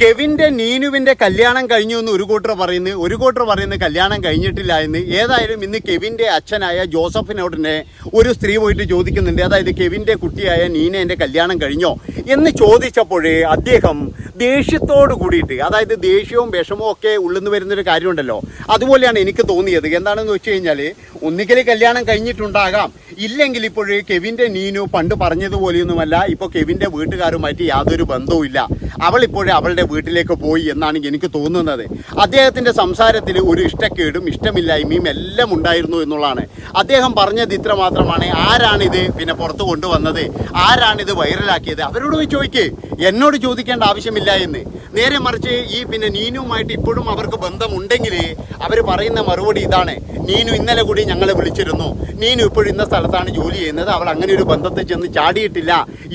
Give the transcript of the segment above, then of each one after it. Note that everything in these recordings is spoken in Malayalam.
കെവിന്റെ നീനുവിന്റെ കല്യാണം കഴിഞ്ഞു എന്ന് ഒരു കൂട്ടർ പറയുന്നു. ഒരു കൂട്ടർ പറയുന്നു കല്യാണം കഴിഞ്ഞിട്ടില്ല എന്ന്. ഏതായാലും ഇന്ന് കെവിന്റെ അച്ഛനായ ജോസഫിനോടിനെ ഒരു സ്ത്രീ പോയിട്ട് ചോദിക്കുന്നുണ്ട്. അതായത് കെവിന്റെ കുട്ടിയായ നീനേന്റെ കല്യാണം കഴിഞ്ഞോ എന്ന് ചോദിച്ചപ്പോഴേ അദ്ദേഹം ദേഷ്യത്തോട് കൂടിയിട്ട് അതായത് ദേഷ്യവും വിഷമവും ഒക്കെ ഉള്ളുന്ന് വരുന്നൊരു കാര്യമുണ്ടല്ലോ. അതുപോലെയാണ് എനിക്ക് തോന്നിയത്. എന്താണെന്ന് വെച്ച് കഴിഞ്ഞാൽ ഒന്നുകിൽ കല്യാണം കഴിഞ്ഞിട്ടുണ്ടാകാം. ഇല്ലെങ്കിൽ ഇപ്പോൾ കെവിന്റെ നീനു പണ്ട് പറഞ്ഞതുപോലെയൊന്നുമല്ല ഇപ്പോൾ കെവിന്റെ വീട്ടുകാരുമായിട്ട് യാതൊരു ബന്ധവുമില്ല അവൾ ഇപ്പോഴേ അവളുടെ വീട്ടിലേക്ക് പോയി എന്നാണ് എനിക്ക് തോന്നുന്നത്. അദ്ദേഹത്തിന്റെ സംസാരത്തിൽ ഒരു ഇഷ്ടക്കേടും ഇഷ്ടമില്ലായ്മയും എല്ലാം ഉണ്ടായിരുന്നു എന്നുള്ളതാണ്. അദ്ദേഹം പറഞ്ഞത് ഇത്ര മാത്രമാണ്. ആരാണിത്? പിന്നെ പുറത്ത് കൊണ്ടുവന്നത്. ആരാണിത് വൈറലാക്കിയത്? അവരോട് ചോദിക്ക്. എന്നോട് ചോദിക്കേണ്ട ആവശ്യമില്ല എന്ന്. നേരെ മറിച്ച് ഈ പിന്നെ നീനുവുമായിട്ട് ഇപ്പോഴും അവർക്ക് ബന്ധമുണ്ടെങ്കിൽ അവർ പറയുന്ന മറുപടി ഇതാണ്. നീനു ഇന്നലെ കൂടി ഞങ്ങളെ വിളിച്ചിരുന്നു. നീനു ഇപ്പോഴും ഇന്ന സ്ഥലത്താണ് ജോലി ചെയ്യുന്നത്. അവൾ അങ്ങനെ ഒരു ബന്ധത്തിൽ ചെന്ന് ചാടിയിട്ടില്ല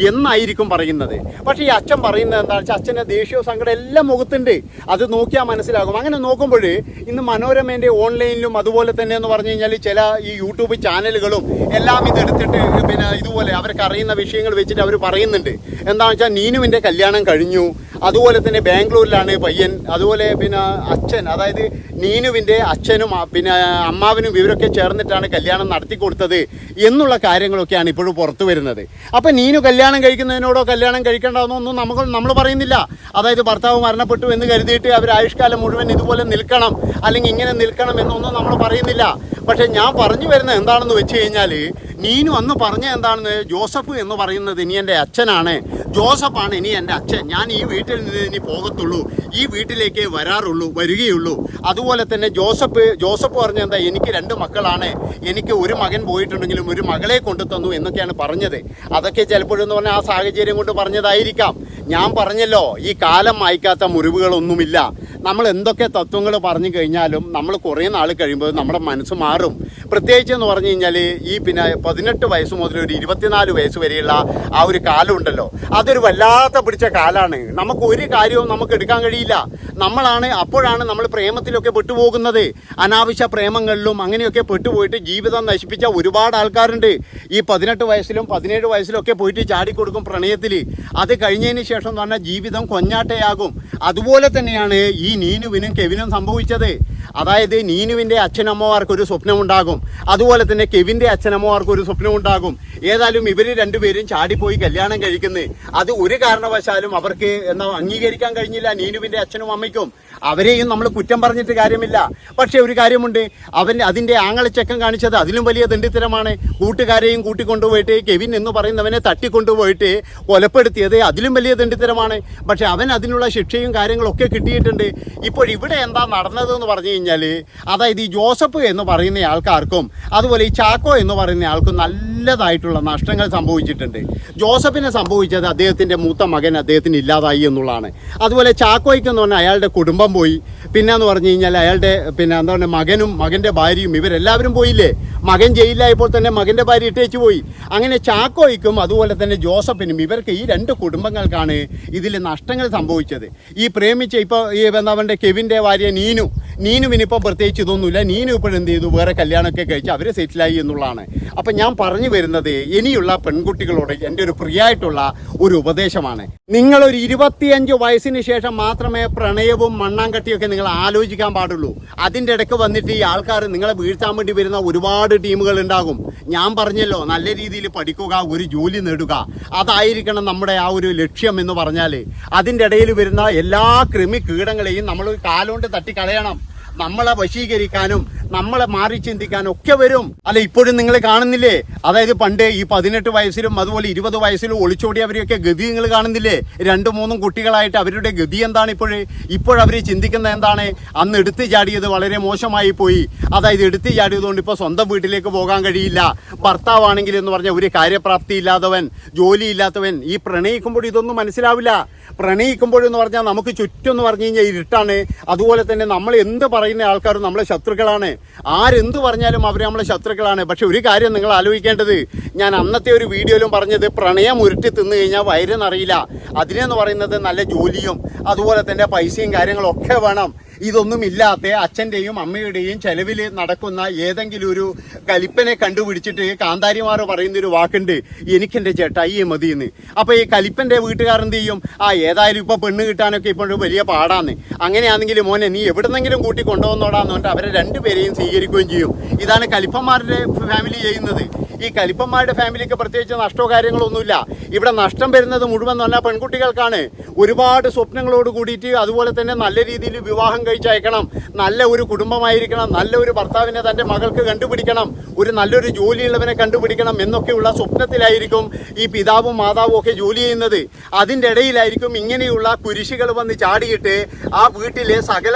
എന്നായിരിക്കും പറയുന്നത്. പക്ഷേ ഈ അച്ഛൻ പറയുന്നത് എന്താ വെച്ചാൽ അച്ഛന്റെ ദേഷ്യവും സങ്കടം എല്ലാം മുഖത്തുണ്ട്. അത് നോക്കിയാൽ മനസ്സിലാകും. അങ്ങനെ നോക്കുമ്പോൾ ഇന്ന് മനോരമേന്റെ ഓൺലൈനിലും അതുപോലെ തന്നെ എന്ന് പറഞ്ഞു കഴിഞ്ഞാൽ ചില ഈ യൂട്യൂബ് ചാനലുകളും എല്ലാം ഇതെടുത്തിട്ട് പിന്നെ ഇതുപോലെ അവർക്ക് അറിയുന്ന വിഷയങ്ങൾ വെച്ചിട്ട് അവർ പറയുന്നുണ്ട്. എന്താണെന്ന് വെച്ചാൽ നീനുവിന്റെ കല്യാണം കഴിഞ്ഞു. അതുപോലെ തന്നെ ബാംഗ്ലൂരിലാണ് പയ്യൻ അതുപോലെ പിന്നെ അച്ഛൻ അതായത് നീനുവിന്റെ അച്ഛനും പിന്നെ അമ്മാവിനും ഇവരൊക്കെ ചേർന്നിട്ടാണ് കല്യാണം നടത്തി കൊടുത്തത് എന്നുള്ള കാര്യങ്ങളൊക്കെയാണ് ഇപ്പോഴും പുറത്തു വരുന്നത്. അപ്പോൾ നീനു കല്യാണം കഴിക്കുന്നതിനോടോ കല്യാണം കഴിക്കേണ്ടതെന്നോ ഒന്നും നമുക്ക് നമ്മൾ പറയുന്നില്ല. അതായത് ഭർത്താവ് മരണപ്പെട്ടു എന്ന് കരുതിയിട്ട് അവർ ആയുഷ്കാലം മുഴുവൻ ഇതുപോലെ നിൽക്കണം അല്ലെങ്കിൽ ഇങ്ങനെ നിൽക്കണം എന്നൊന്നും നമ്മൾ പറയുന്നില്ല. പക്ഷേ ഞാൻ പറഞ്ഞു വരുന്നത് എന്താണെന്ന് വെച്ച് കഴിഞ്ഞാൽ നീനു അന്ന് പറഞ്ഞ എന്താണെന്ന് ജോസഫ് എന്ന് പറയുന്നത് ഇനി എന്റെ അച്ഛനാണ്. ജോസഫാണ് ഇനി എന്റെ അച്ഛൻ. ഞാൻ ഈ വീട്ടിൽ നിന്ന് ഇനി പോകത്തുള്ളൂ. ഈ വീട്ടിലേക്ക് വരാറുള്ളൂ വരികയുള്ളൂ. അതുപോലെ തന്നെ ജോസഫ് ജോസഫ് പറഞ്ഞ എന്താ എനിക്ക് രണ്ട് മക്കളാണ്. എനിക്ക് ഒരു മകൻ പോയിട്ടുണ്ടെങ്കിലും ഒരു മകളെ കൊണ്ടു തന്നു എന്നൊക്കെയാണ് പറഞ്ഞത്. അതൊക്കെ ചിലപ്പോഴെന്ന് പറഞ്ഞാൽ ആ സാഹചര്യം കൊണ്ട് പറഞ്ഞതായിരിക്കാം. ഞാൻ പറഞ്ഞല്ലോ ഈ കാലം മായ്ക്കാത്ത മുറിവുകളൊന്നുമില്ല. നമ്മൾ എന്തൊക്കെ തത്വങ്ങൾ പറഞ്ഞു കഴിഞ്ഞാലും നമ്മൾ കുറേ നാൾ കഴിയുമ്പോൾ നമ്മുടെ മനസ്സ് മാറും. പ്രത്യേകിച്ച് എന്ന് പറഞ്ഞു കഴിഞ്ഞാൽ ഈ പിന്നെ പതിനെട്ട് വയസ്സ് മുതൽ ഒരു ഇരുപത്തിനാല് വയസ്സ് വരെയുള്ള ആ ഒരു കാലമുണ്ടല്ലോ അതൊരു വല്ലാത്ത പിടിച്ച കാലാണ്. നമുക്ക് ഒരു കാര്യവും നമുക്ക് എടുക്കാൻ കഴിയില്ല. നമ്മളാണ് അപ്പോഴാണ് നമ്മൾ പ്രേമത്തിലൊക്കെ പെട്ടുപോകുന്നത്. അനാവശ്യ പ്രേമങ്ങളിലും അങ്ങനെയൊക്കെ പെട്ടുപോയിട്ട് ജീവിതം നശിപ്പിച്ച ഒരുപാട് ആൾക്കാരുണ്ട്. ഈ പതിനെട്ട് വയസ്സിലും പതിനേഴ് വയസ്സിലും ഒക്കെ പോയിട്ട് ചാടിക്കൊടുക്കും പ്രണയത്തിൽ അത് കഴിഞ്ഞതിന് ശേഷം എന്ന് പറഞ്ഞാൽ ജീവിതം കൊഞ്ഞാട്ടയാകും. അതുപോലെ തന്നെയാണ് ഈ നീനുവിനും കെവിനും സംഭവിച്ചത്. അതായത് നീനുവിന്റെ അച്ഛനമ്മമാർക്ക് ഒരു സ്വപ്നമുണ്ടാകും അതുപോലെ തന്നെ കെവിന്റെ അച്ഛനമ്മമാർക്ക് ഒരു സ്വപ്നം ഉണ്ടാകും. ഏതായാലും ഇവർ രണ്ടുപേരും ചാടിപ്പോയി കല്യാണം കഴിക്കുന്നത് അത് ഒരു കാരണവശാലും അവർക്ക് എന്താ അംഗീകരിക്കാൻ കഴിഞ്ഞില്ല നീനുവിന്റെ അച്ഛനും അമ്മയ്ക്കും. അവരെയും നമ്മൾ കുറ്റം പറഞ്ഞിട്ട് കാര്യമില്ല. പക്ഷേ ഒരു കാര്യമുണ്ട്. അവൻ അതിന്റെ ആങ്ങളച്ചക്കം കാണിച്ചത് അതിലും വലിയ ദണ്ഡിത്തരമാണ്. കൂട്ടുകാരെയും കൂട്ടിക്കൊണ്ടുപോയിട്ട് കെവിൻ എന്ന് പറയുന്നവനെ തട്ടിക്കൊണ്ടുപോയിട്ട് കൊലപ്പെടുത്തിയത് അതിലും വലിയ ദണ്ഡിത്തരമാണ്. പക്ഷെ അവൻ അതിനുള്ള ശിക്ഷയും കാര്യങ്ങളൊക്കെ കിട്ടിയിട്ടുണ്ട്. ഇപ്പോൾ ഇവിടെ എന്താ നടന്നതെന്ന് പറഞ്ഞു കഴിഞ്ഞാൽ അതായത് ഈ ജോസഫ് എന്ന് പറയുന്ന ആൾക്കാർക്കും അതുപോലെ ഈ ചാക്കോ എന്ന് പറയുന്ന ആൾക്കും നല്ലതായിട്ടുള്ള നഷ്ടങ്ങൾ സംഭവിച്ചിട്ടുണ്ട്. ജോസഫിനെ സംഭവിച്ചത് അദ്ദേഹത്തിന്റെ മൂത്ത മകൻ അദ്ദേഹത്തിന് ഇല്ലാതായി എന്നുള്ളതാണ്. അതുപോലെ ചാക്കോയ്ക്ക് എന്ന് പറഞ്ഞാൽ അയാളുടെ കുടുംബം പോയി. പിന്നെ എന്ന് പറഞ്ഞു കഴിഞ്ഞാൽ അയാളുടെ പിന്നെ എന്താ പറയുക മകനും മകന്റെ ഭാര്യയും ഇവരെല്ലാവരും പോയില്ലേ? മകൻ ജയിലിലായപ്പോൾ തന്നെ മകന്റെ ഭാര്യ ഇട്ടേച്ച് പോയി. അങ്ങനെ ചാക്കോയ്ക്കും അതുപോലെ തന്നെ ജോസഫിനും ഇവർക്ക് ഈ രണ്ട് കുടുംബങ്ങൾക്കാണ് ഇതിൽ നഷ്ടങ്ങൾ സംഭവിച്ചത്. ഈ പ്രേമിച്ച ഇപ്പോൾ ഈ എന്താ പറയുക കെവിന്റെ ഭാര്യ നീനു നീനുവിനിപ്പോൾ പ്രത്യേകിച്ച് ഇതൊന്നുമില്ല. നീനു ഇപ്പോൾ എന്ത് ചെയ്തു? വേറെ കല്യാണമൊക്കെ കഴിച്ച് അവർ സെറ്റിലായി എന്നുള്ളതാണ്. അപ്പം ഞാൻ പറഞ്ഞു വരുന്നത് ഇനിയുള്ള പെൺകുട്ടികളോട് എന്റെ ഒരു പ്രിയായിട്ടുള്ള ഒരു ഉപദേശമാണ്. നിങ്ങളൊരു ഇരുപത്തിയഞ്ച് വയസ്സിന് ശേഷം മാത്രമേ പ്രണയവും മണ്ണാങ്കട്ടിയൊക്കെ നിങ്ങൾ ആലോചിക്കാൻ പാടുള്ളൂ. അതിന്റെ ഇടയ്ക്ക് വന്നിട്ട് ഈ ആൾക്കാർ നിങ്ങളെ വീഴ്ത്താൻ വേണ്ടി വരുന്ന ഒരുപാട് ടീമുകൾ ഉണ്ടാകും. ഞാൻ പറഞ്ഞല്ലോ നല്ല രീതിയിൽ പഠിക്കുക ഒരു ജോലി നേടുക. അതായിരിക്കണം നമ്മുടെ ആ ഒരു ലക്ഷ്യം എന്ന് പറഞ്ഞാൽ അതിന്റെ ഇടയിൽ വരുന്ന എല്ലാ കൃമി കീടങ്ങളെയും നമ്മൾ കാലുകൊണ്ട് തട്ടിക്കളയണം. നമ്മളെ വശീകരിക്കാനും നമ്മളെ മാറി ചിന്തിക്കാൻ ഒക്കെ വരും. അല്ല ഇപ്പോഴും നിങ്ങൾ കാണുന്നില്ലേ? അതായത് പണ്ട് ഈ പതിനെട്ട് വയസ്സിലും അതുപോലെ ഇരുപത് വയസ്സിലും ഒളിച്ചോടിയവരെയൊക്കെ ഗതി നിങ്ങൾ കാണുന്നില്ലേ? രണ്ടു മൂന്നും കുട്ടികളായിട്ട് അവരുടെ ഗതി എന്താണ് ഇപ്പോഴേ ഇപ്പോഴവർ ചിന്തിക്കുന്നത് എന്താണ്? അന്ന് എടുത്തു ചാടിയത് വളരെ മോശമായി പോയി. അതായത് എടുത്തു ചാടിയതുകൊണ്ട് ഇപ്പോൾ സ്വന്തം വീട്ടിലേക്ക് പോകാൻ കഴിയില്ല. ഭർത്താവാണെങ്കിൽ എന്ന് പറഞ്ഞാൽ ഒരു കാര്യപ്രാപ്തി ഇല്ലാത്തവൻ ജോലി ഇല്ലാത്തവൻ ഈ പ്രണയിക്കുമ്പോൾ ഇതൊന്നും മനസ്സിലാവില്ല. പ്രണയിക്കുമ്പോഴെന്ന് പറഞ്ഞാൽ നമുക്ക് ചുറ്റും എന്ന് പറഞ്ഞു കഴിഞ്ഞാൽ ഇരുട്ടാണ്. അതുപോലെ തന്നെ നമ്മൾ എന്ത് പറയുന്ന ആൾക്കാരും നമ്മളെ ശത്രുക്കളാണ്. ആരെന്ത് പറഞ്ഞാലും അവർ നമ്മളെ ശത്രുക്കളാണ്. പക്ഷെ ഒരു കാര്യം നിങ്ങൾ ആലോചിക്കേണ്ടത്. ഞാൻ അന്നത്തെ ഒരു വീഡിയോയിലും പറഞ്ഞത് പ്രണയം ഉരുട്ടി തിന്നു കഴിഞ്ഞാൽ വയറെന്നറിയില്ല അതിനെന്ന് പറയുന്നത് നല്ല ജോലിയും അതുപോലെ തന്നെ പൈസയും കാര്യങ്ങളൊക്കെ വേണം. ഇതൊന്നും ഇല്ലാത്ത അച്ഛന്റെയും അമ്മയുടെയും ചെലവിൽ നടക്കുന്ന ഏതെങ്കിലും ഒരു കലിപ്പനെ കണ്ടുപിടിച്ചിട്ട് കാന്താരിമാർ പറയുന്ന ഒരു വാക്കുണ്ട് എനിക്കെന്റെ ചേട്ടായിയെ മതിയെന്ന്. അപ്പോൾ ഈ കലിപ്പന്റെ വീട്ടുകാർ എന്ത് ചെയ്യും? ആ ഏതായാലും ഇപ്പോൾ പെണ്ണ് കിട്ടാനൊക്കെ ഇപ്പോഴും വലിയ പാടാന്ന്. അങ്ങനെയാണെങ്കിൽ മോനെ നീ എവിടുന്നെങ്കിലും കൂട്ടി കൊണ്ടുവന്നോടാന്ന് പറഞ്ഞിട്ട് അവരെ രണ്ടുപേരെയും സ്വീകരിക്കുകയും ചെയ്യും. ഇതാണ് കലിപ്പന്മാരുടെ ഫാമിലി ചെയ്യുന്നത്. ഈ കലിപ്പന്മാരുടെ ഫാമിലിക്ക് പ്രത്യേകിച്ച് നഷ്ടമോ കാര്യങ്ങളൊന്നുമില്ല ഇവിടെ നഷ്ടം വരുന്നത് മുഴുവൻ എന്ന് പറഞ്ഞാൽ പെൺകുട്ടികൾക്കാണ്. ഒരുപാട് സ്വപ്നങ്ങളോട് കൂടിയിട്ട് അതുപോലെ തന്നെ നല്ല രീതിയിൽ വിവാഹം കഴിച്ചയക്കണം. നല്ല ഒരു കുടുംബമായിരിക്കണം. നല്ല ഒരു ഭർത്താവിനെ തന്റെ മകൾക്ക് കണ്ടുപിടിക്കണം. ഒരു നല്ലൊരു ജോലിയുള്ളവനെ കണ്ടുപിടിക്കണം എന്നൊക്കെയുള്ള സ്വപ്നത്തിലായിരിക്കും ഈ പിതാവും മാതാവും ഒക്കെ ജോലി ചെയ്യുന്നത്. അതിന്റെ ഇടയിലായിരിക്കും ഇങ്ങനെയുള്ള കുരിശികൾ വന്ന് ചാടിയിട്ട് ആ വീട്ടിലെ സകല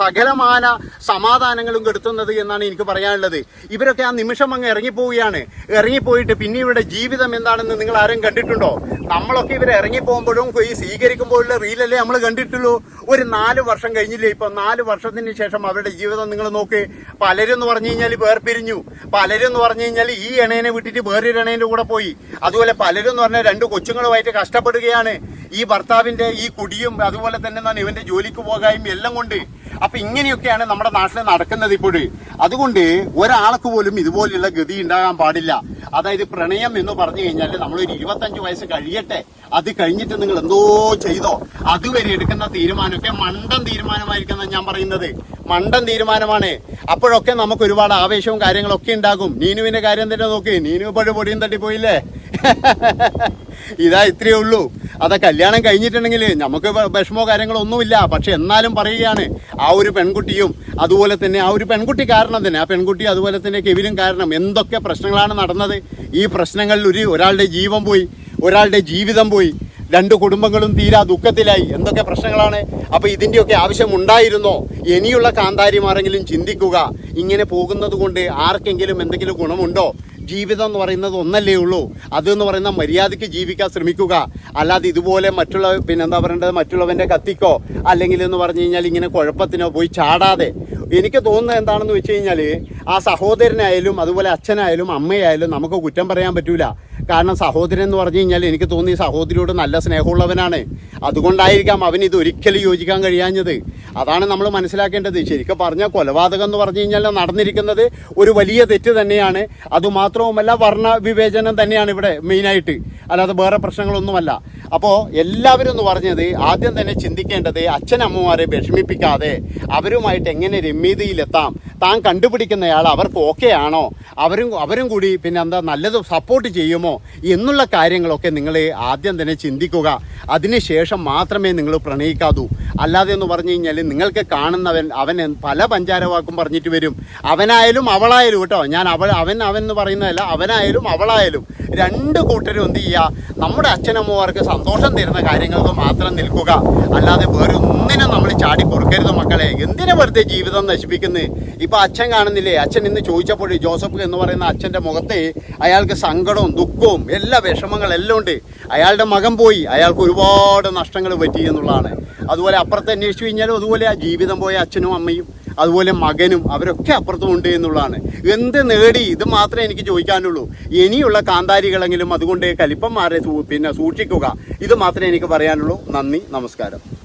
സകലമാന സമാധാനങ്ങളും കെടുത്തുന്നത് എന്നാണ് എനിക്ക് പറയാനുള്ളത്. ഇവരൊക്കെ ആ നിമിഷം അങ്ങ് ഇറങ്ങിപ്പോവുകയാണ്. ഇറങ്ങിപ്പോയിട്ട് പിന്നെ ഇവരുടെ ജീവിതം എന്താണെന്ന് നിങ്ങൾ ആരും കണ്ടിട്ടുണ്ടോ? നമ്മളൊക്കെ ഇവരെ ഇറങ്ങിപ്പോകുമ്പോഴും ഈ സ്വീകരിക്കുമ്പോഴുള്ള റീലല്ലേ നമ്മൾ കണ്ടിട്ടുള്ളൂ. ഒരു നാല് വർഷം കഴിഞ്ഞില്ലേ ഇപ്പം നാല് വർഷത്തിന് ശേഷം അവരുടെ ജീവിതം നിങ്ങൾ നോക്ക്. പലരും എന്ന് പറഞ്ഞു കഴിഞ്ഞാൽ വേർപിരിഞ്ഞു. പലരും എന്ന് പറഞ്ഞു കഴിഞ്ഞാൽ ഈ എണേനെ വിട്ടിട്ട് വേറൊരു എണേന്റെ കൂടെ പോയി. അതുപോലെ പലരും എന്ന് പറഞ്ഞാൽ രണ്ട് കൊച്ചുങ്ങളുമായിട്ട് കഷ്ടപ്പെടുകയാണ്. ഈ ഭർത്താവിന്റെ ഈ കുടിയും അതുപോലെ തന്നെ ഇവന്റെ ജോലിക്ക് പോകായും എല്ലാം കൊണ്ട്. അപ്പൊ ഇങ്ങനെയൊക്കെയാണ് നമ്മുടെ നാട്ടിൽ നടക്കുന്നത് ഇപ്പോഴ്. അതുകൊണ്ട് ഒരാൾക്ക് പോലും ഇതുപോലെയുള്ള ഗതി ഉണ്ടാകാൻ പാടില്ല. അതായത് പ്രണയം എന്ന് പറഞ്ഞു കഴിഞ്ഞാൽ നമ്മളൊരു ഇരുപത്തഞ്ച് വയസ്സ് കഴിയട്ടെ. അത് കഴിഞ്ഞിട്ട് നിങ്ങൾ എന്തോ ചെയ്തോ അതുവരെ എടുക്കുന്ന തീരുമാനമൊക്കെ മണ്ടൻ തീരുമാനമായിരിക്കുന്ന ഞാൻ പറയുന്നത്. മണ്ടൻ തീരുമാനമാണ്. അപ്പോഴൊക്കെ നമുക്ക് ഒരുപാട് ആവേശവും കാര്യങ്ങളൊക്കെ ഉണ്ടാകും. നീനുവിന്റെ കാര്യം തന്നെ നോക്കി. നീനു ഇപ്പോഴും പൊടിയും തട്ടിപ്പോയില്ലേ? ഇതാ ഇത്രയേ ഉള്ളൂ. അത് കല്യാണം കഴിഞ്ഞിട്ടുണ്ടെങ്കിൽ നമുക്ക് വിഷമോ കാര്യങ്ങളോ ഒന്നുമില്ല. പക്ഷെ എന്നാലും പറയുകയാണ് ആ ഒരു പെൺകുട്ടിയും അതുപോലെ തന്നെ ആ ഒരു പെൺകുട്ടി കാരണം തന്നെ ആ പെൺകുട്ടി അതുപോലെ തന്നെ കെവിനും കാരണം എന്തൊക്കെ പ്രശ്നങ്ങളാണ് നടന്നത്. ഈ പ്രശ്നങ്ങളിൽ ഒരു ഒരാളുടെ ജീവൻ പോയി ഒരാളുടെ ജീവിതം പോയി രണ്ട് കുടുംബങ്ങളും തീരാ ദുഃഖത്തിലായി. എന്തൊക്കെ പ്രശ്നങ്ങളാണ്? അപ്പോൾ ഇതിന്റെയൊക്കെ ആവശ്യം ഉണ്ടായിരുന്നോ? ഇനിയുള്ള കാന്താരിമാരെങ്കിലും ചിന്തിക്കുക. ഇങ്ങനെ പോകുന്നത് കൊണ്ട് ആർക്കെങ്കിലും എന്തെങ്കിലും ഗുണമുണ്ടോ? ജീവിതം എന്ന് പറയുന്നത് ഒന്നല്ലേ ഉള്ളൂ. അതെന്ന് പറയുന്ന മര്യാദയ്ക്ക് ജീവിക്കാൻ ശ്രമിക്കുക. അല്ലാതെ ഇതുപോലെ മറ്റുള്ള പിന്നെന്താ പറയേണ്ടത്? മറ്റുള്ളവന്റെ കത്തിക്കോ? അല്ലെങ്കിൽ എന്ന് പറഞ്ഞു കഴിഞ്ഞാൽ ഇങ്ങനെ കുഴപ്പത്തിനോ പോയി ചാടാതെ. എനിക്ക് തോന്നുന്നത് എന്താണെന്ന് വെച്ച് കഴിഞ്ഞാൽ ആ സഹോദരനായാലും അതുപോലെ അച്ഛനായാലും അമ്മയായാലും നമുക്ക് കുറ്റം പറയാൻ പറ്റൂല. കാരണം സഹോദരൻ എന്ന് പറഞ്ഞു കഴിഞ്ഞാൽ എനിക്ക് തോന്നി സഹോദരിയോട് നല്ല സ്നേഹമുള്ളവനാണ്. അതുകൊണ്ടായിരിക്കാം അവൻ ഇത് ഒരിക്കലും യോജിക്കാൻ കഴിയാഞ്ഞത്. അതാണ് നമ്മൾ മനസ്സിലാക്കേണ്ടത്. ശരിക്കും പറഞ്ഞാൽ കൊലപാതകം എന്ന് പറഞ്ഞു കഴിഞ്ഞാൽ നടന്നിരിക്കുന്നത് ഒരു വലിയ തെറ്റ് തന്നെയാണ്. അതുമാത്രവുമല്ല വർണ വിവേചനം തന്നെയാണ് ഇവിടെ മെയിനായിട്ട് അല്ലാതെ വേറെ പ്രശ്നങ്ങളൊന്നുമല്ല. അപ്പോൾ എല്ലാവരും എന്ന് പറഞ്ഞത് ആദ്യം തന്നെ ചിന്തിക്കേണ്ടത് അച്ഛനമ്മമാരെ വിഷമിപ്പിക്കാതെ അവരുമായിട്ട് എങ്ങനെ രമ്യതയിലെത്താം? താൻ കണ്ടുപിടിക്കുന്നയാൾ അവർക്ക് ഓക്കെ ആണോ? അവരും അവരും കൂടി പിന്നെ എന്താ നല്ലത് സപ്പോർട്ട് ചെയ്യുമോ? എന്നുള്ള കാര്യങ്ങളൊക്കെ നിങ്ങൾ ആദ്യം തന്നെ ചിന്തിക്കുക. അതിനുശേഷം മാത്രമേ നിങ്ങൾ പ്രണയിക്കാതൂ. അല്ലാതെ എന്ന് പറഞ്ഞു കഴിഞ്ഞാൽ നിങ്ങൾക്ക് കാണുന്നവൻ അവൻ പല പഞ്ചാരവാക്കും പറഞ്ഞിട്ട് വരും. അവനായാലും അവളായാലും കേട്ടോ ഞാൻ അവൾ അവൻ അവൻ എന്ന് പറയുന്നതല്ല അവനായാലും അവളായാലും. രണ്ട് കൂട്ടരും എന്ത് ചെയ്യുക നമ്മുടെ അച്ഛനമ്മമാർക്ക് സന്തോഷം തരുന്ന കാര്യങ്ങൾക്ക് മാത്രം നിൽക്കുക. അല്ലാതെ വേറെ ഒന്നിനും നമ്മൾ ചാടി കൊടുക്കരുത് മക്കളെ. എന്തിനെ വെറുതെ ജീവിതം നശിപ്പിക്കുന്നത് ഇപ്പം അച്ഛൻ കാണുന്നില്ലേ? അച്ഛൻ ഇന്ന് ചോദിച്ചപ്പോൾ ജോസഫ് എന്ന് പറയുന്ന അച്ഛന്റെ മുഖത്തെ അയാൾക്ക് സങ്കടവും ദുഃഖവും എല്ലാ വിഷമങ്ങളെല്ലാം ഉണ്ട്. അയാളുടെ മകൻ പോയി. അയാൾക്ക് ഒരുപാട് നഷ്ടങ്ങൾ പറ്റി എന്നുള്ളതാണ്. അതുപോലെ അപ്പുറത്ത് അന്വേഷിച്ചു കഴിഞ്ഞാലും അതുപോലെ ആ ജീവിതം പോയ അച്ഛനും അമ്മയും. അതുപോലെ മകനും അവരൊക്കെ അപ്പുറത്തും ഉണ്ട് എന്നുള്ളതാണ്. എന്ത് നേടി? ഇത് മാത്രമേ എനിക്ക് ചോദിക്കാനുള്ളൂ. ഇനിയുള്ള കാന്താരികളെങ്കിലും അതുകൊണ്ട് കലിപ്പന്മാരെ പിന്നെ സൂക്ഷിക്കുക. ഇത് മാത്രമേ എനിക്ക് പറയാനുള്ളൂ. നന്ദി നമസ്കാരം.